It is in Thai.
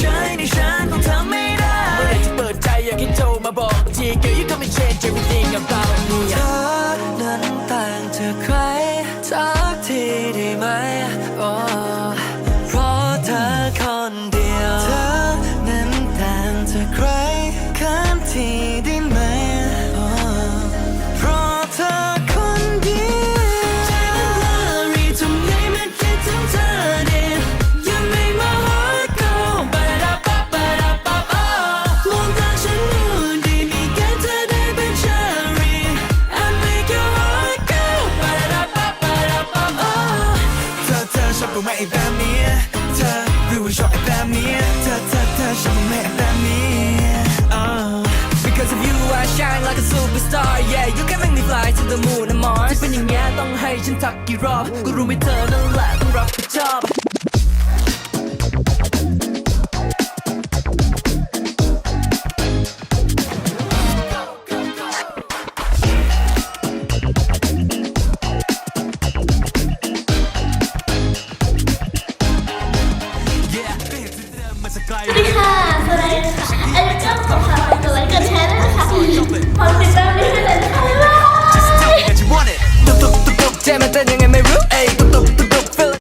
เฉยในฉันคงทำไม่ได้เมื่อไหร่จะเปิดใจอยากให้โทรมาบอกทีเกี่ยวยิ่งทำให้เชนใจกูดีกับเราเนี่ยเธอนั้นต่งจากใครสักทีได้ไหมเพราะเธอคนเดียว เธอนั้นต่งจากใครคันที อ้แบบนี้ เธอรู้ว่าชอบไอ้แบบนี้ เธอเธอเธอชอบไหมไอ้แบบนี้ Uh, Because of you I shine like a superstar Yeah you can make me fly to the moon and Mars เป็นอย่างเงี้ยต้องให้ฉันทักกี่รอบ ก็รู้ไม่เธอนั่นแหละ สวัสดีค่ะสวัสดีค่ะอันนี้ก็ขอฝากกดไลค์กดแชร์ด้วยนะคะฝากติดตามด้วยนะคะบ๊ายบายบบบตุ๊มันเต้นไงเอ้ย